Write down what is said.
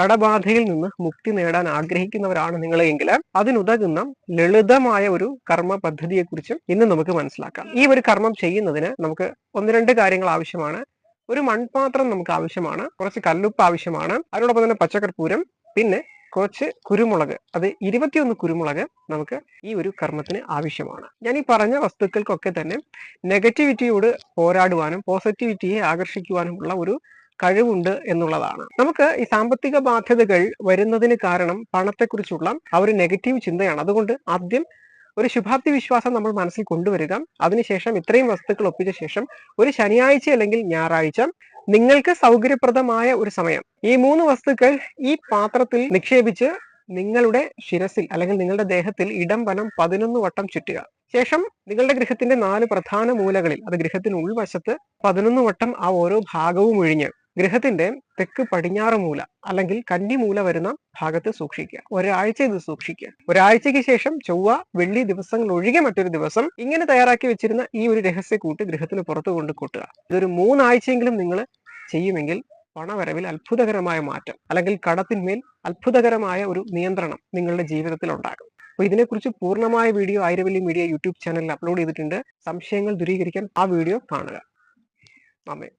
കടബാധയിൽ നിന്ന് മുക്തി നേടാൻ ആഗ്രഹിക്കുന്നവരാണ് നിങ്ങളെങ്കിൽ അതിനുതകുന്ന ലളിതമായ ഒരു കർമ്മ പദ്ധതിയെക്കുറിച്ച് ഇന്ന് നമുക്ക് മനസ്സിലാക്കാം. ഈ ഒരു കർമ്മം ചെയ്യുന്നതിന് നമുക്ക് ഒന്ന് രണ്ട് കാര്യങ്ങൾ ആവശ്യമാണ്. ഒരു മൺപാത്രം നമുക്ക് ആവശ്യമാണ്. കുറച്ച് കല്ലുപ്പ് ആവശ്യമാണ്. അതിനോടൊപ്പം തന്നെ പച്ചക്കർപ്പൂരം പിന്നെ കുറച്ച് കുരുമുളക്. അത് ഇരുപത്തിയൊന്ന് കുരുമുളക് നമുക്ക് ഈ ഒരു കർമ്മത്തിന് ആവശ്യമാണ്. ഞാൻ ഈ പറഞ്ഞ വസ്തുക്കൾക്കൊക്കെ തന്നെ നെഗറ്റിവിറ്റിയോട് പോരാടുവാനും പോസിറ്റിവിറ്റിയെ ആകർഷിക്കുവാനുമുള്ള ഒരു കഴിവുണ്ട് എന്നുള്ളതാണ്. നമുക്ക് ഈ സാമ്പത്തിക ബാധ്യതകൾ വരുന്നതിന് കാരണം പണത്തെക്കുറിച്ചുള്ള ആ ഒരു നെഗറ്റീവ് ചിന്തയാണ്. അതുകൊണ്ട് ആദ്യം ഒരു ശുഭാപ്തി വിശ്വാസം നമ്മൾ മനസ്സിൽ കൊണ്ടുവരിക. അതിനുശേഷം ഇത്രയും വസ്തുക്കൾ ഒപ്പിച്ച ശേഷം ഒരു ശനിയാഴ്ച അല്ലെങ്കിൽ ഞായറാഴ്ച നിങ്ങൾക്ക് സൗകര്യപ്രദമായ ഒരു സമയം. ഈ മൂന്ന് വസ്തുക്കൾ ഈ പാത്രത്തിൽ നിക്ഷേപിച്ച് നിങ്ങളുടെ ശിരസിൽ അല്ലെങ്കിൽ നിങ്ങളുടെ ദേഹത്തിൽ ഇടം വനം പതിനൊന്ന് വട്ടം ചുറ്റുക. ശേഷം നിങ്ങളുടെ ഗൃഹത്തിന്റെ നാല് പ്രധാന മൂലകളിൽ അത് ഗൃഹത്തിന് ഉൾവശത്ത് പതിനൊന്ന് വട്ടം ആ ഓരോ ഭാഗവും ഒഴിഞ്ഞ് ഗൃഹത്തിന്റെ തെക്ക് പടിഞ്ഞാറ് മൂല അല്ലെങ്കിൽ കന്നി മൂല വരുന്ന ഭാഗത്ത് സൂക്ഷിക്കുക. ഒരാഴ്ച ഇത് സൂക്ഷിക്കുക. ഒരാഴ്ചയ്ക്ക് ശേഷം ചൊവ്വ വെള്ളി ദിവസങ്ങൾ ഒഴികെ മറ്റൊരു ദിവസം ഇങ്ങനെ തയ്യാറാക്കി വെച്ചിരുന്ന ഈ ഒരു രഹസ്യ കൂട്ട് ഗൃഹത്തിന് പുറത്തു കൊണ്ട് കൂട്ടുക. ഇതൊരു മൂന്നാഴ്ചയെങ്കിലും നിങ്ങൾ ചെയ്യുമെങ്കിൽ പണവരവിൽ അത്ഭുതകരമായ മാറ്റം അല്ലെങ്കിൽ കടത്തിന്മേൽ അത്ഭുതകരമായ ഒരു നിയന്ത്രണം നിങ്ങളുടെ ജീവിതത്തിൽ ഉണ്ടാകും. അപ്പൊ ഇതിനെക്കുറിച്ച് പൂർണമായ വീഡിയോ ആയിരവല്ലി മീഡിയ യൂട്യൂബ് ചാനലിൽ അപ്ലോഡ് ചെയ്തിട്ടുണ്ട്. സംശയങ്ങൾ ദൂരീകരിക്കാൻ ആ വീഡിയോ കാണുക. നന്ദി.